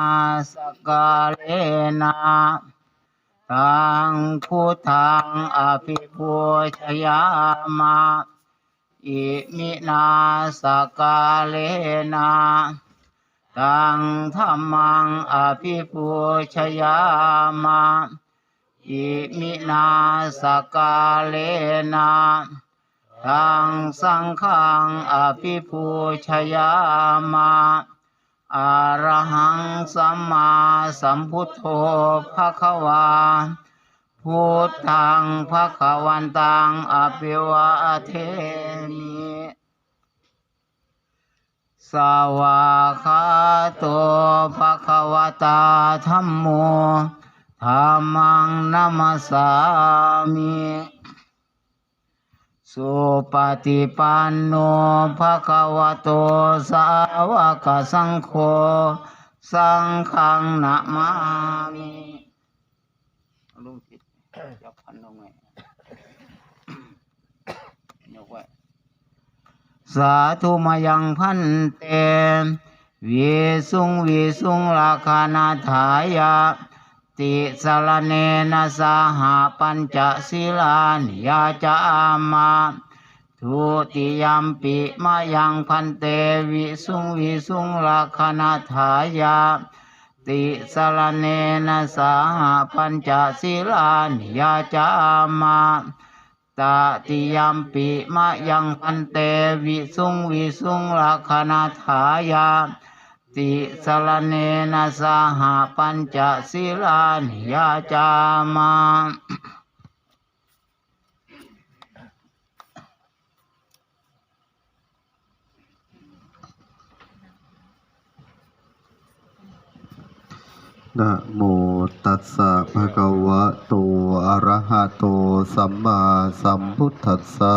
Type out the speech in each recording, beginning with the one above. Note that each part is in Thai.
าสกาเลนะตังพุทธังอภิปูชยามาอิมินาสกาเลนะตังธรรมังอภิปูชยามาอิมินาสกาเลนะตังสังฆังอภิปูชยามา อะระหังสัมมาสัมพุทโธภะคะวาพุทธังภะคะวันตังอภิวะเทมิสวากขาโตภะคะวตาธัมโมธัมมังนัมสสามิ สุปฏิปันโนภะคะวะโตสาวกสังโฆสังฆังนะมามิลุงผิดจับพันลงไงยกไว้สาธุมายังพันเตวิสุงวิสุงราคานาถายา ติสารเนนะสหปัญจศีลานิยาจามาทุติยมปิมายังพันเตวิสุงวิสุงลัคนาถายาติสารเนนะสหปัญจศีลานิยาจามาตติยมปิมายังพันเตวิสุงวิสุงลัคนาถายา ติสรเนนะสหปัญจศีลานิยาจามานะโมตัสสะภะคะวะโตอะระหะโตสัมมาสัมพุทธัสสะ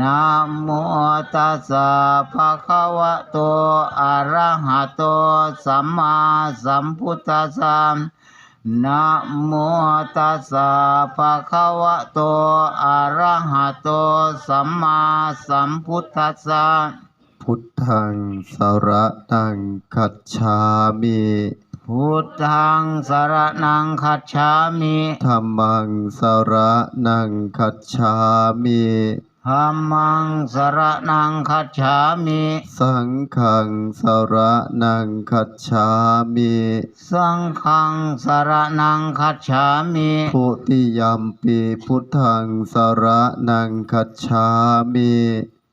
นะโมตัสสะภะคะวะโต อะระหะโต สัมมาสัมพุทธัสสะนะโมตัสสะภะคะวะโต อะระหะโต สัมมาสัมพุทธัสสะพุทธังสระนังคัจฉามิพุทธังสรณังคัจฉามิธัมมังสระนังคัจฉามิ ธัมมังสรณังคัจฉามิ สังฆังสระนังคัจฉามิ สังฆังสรณังคัจฉามิพุติยัมปีพุทธังสระนังคัจฉามิ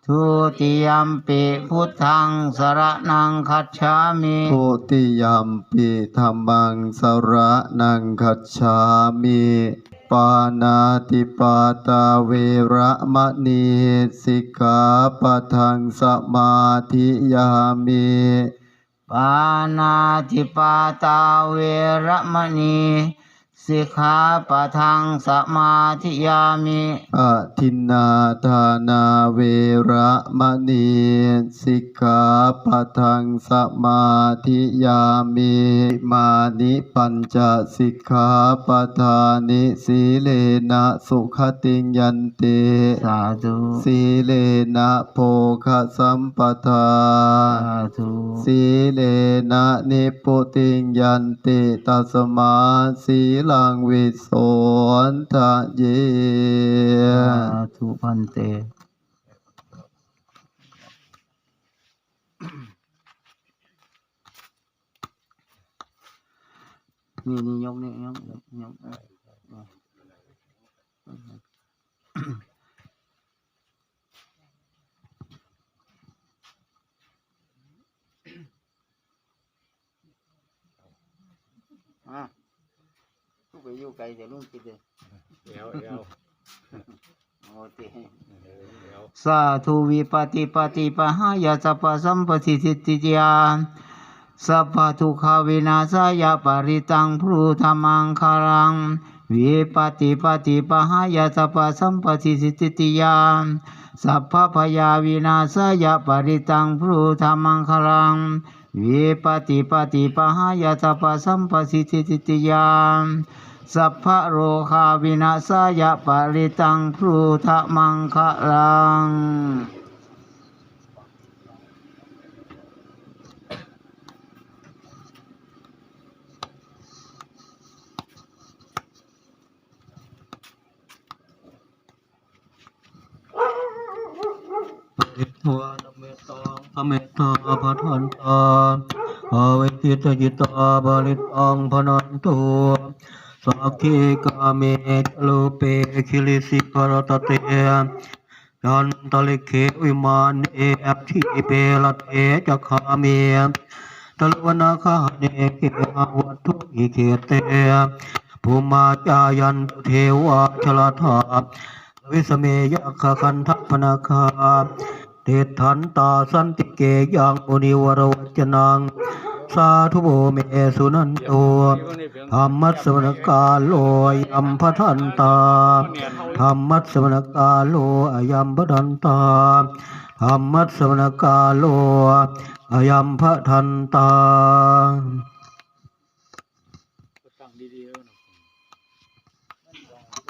ทุติยัมปิพุทธังสรณังคัจฉามิพุติยัมปีธัมมังสระนังคัจฉามิ ปานาติปาตาเวระมะนีสิกขาปะทังสมาธิยามิปานาติปาตาเวระมะณี สิกขาปะทังสมาธิยามิอะทินนาทานาเวระมะนีสิกขาปะทังสมาธิยามิมานิปัญจสิกขาปะทานิสีเลนะสุขติงยันติสาธุสีเลนะโภคสัมปทาสาธุสีเลนะนิพุติงยันติตัสมาสีลังวิโสนทะเยทุพันเตนี่นี่ยกนี่ยกยกยกเอออะลู กไปอยู่ไกลแต่ลุงคิดเลยเดี๋ยวเดี๋ยวโอเคเดี๋ยวสาธุวิปติปฏิปหายาสัพพสัมปติสิทธิยาสัพพทุกขวินาศายาปริตังพรูธรรมังคารังวิปติปฏิปหายาสัพพสัมปสิสิทติยามสัพพพยาวินาศยปริตังพรูธรรมังคลังวิปติปติปหายาสัพสัมปสิสิทติยามสัพพะโรคาวินาศยปริตังพรูทะมังคะลัง อิทวานเมตตาพระ เมตตาพระทันตาอาเวทิตจิตาบาลิตังพนันตุสักขีกาเมจโลเปคิลิสิกรตเตยันตลิเควิมานเออทิเปลเตจักขาเมตลวนาคาเนเกหวัตุอิเคเตภูมาจายันตเทวาชลธาวิสเมยคคันทัพนาคา ตถันตาสันติเกยังมุนิวรวจนังสาธุโบเมสุนันโตธรรมัสสวนกาโลยัมพทันตาธรรมัสสวนกาโลอยัมพทันตาธรรมัสสวนกาโลอยัมพทันตา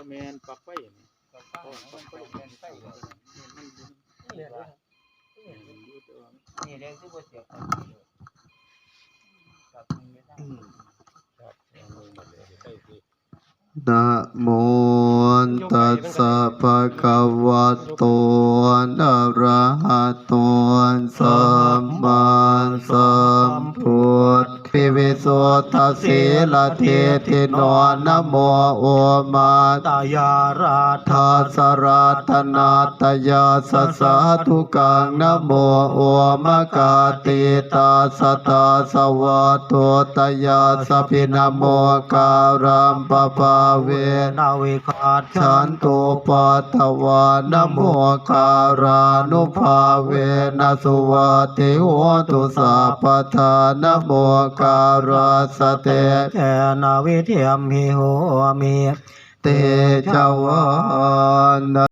แมนปักไปมัน นี่เรียที่บ่เสียครับครับมีไม่ได้นะโมตัสสะภะคะวะโตอะระหะโตสัมมาสัมพุท ธิวิโสทัสสิละเทติโนนโมโอมาตายาราธาสราธนาตยาสสะทุกังนโมโอมกาติตาสตาสวะโตตยาสพินโมการัมปปาเวนาวิคาชันตุปัตวานโมการานุภาเวนะสุวัติโหตุสัพพทานโมการาสเตแกนาวิเทียมหิโหมิเตจวาน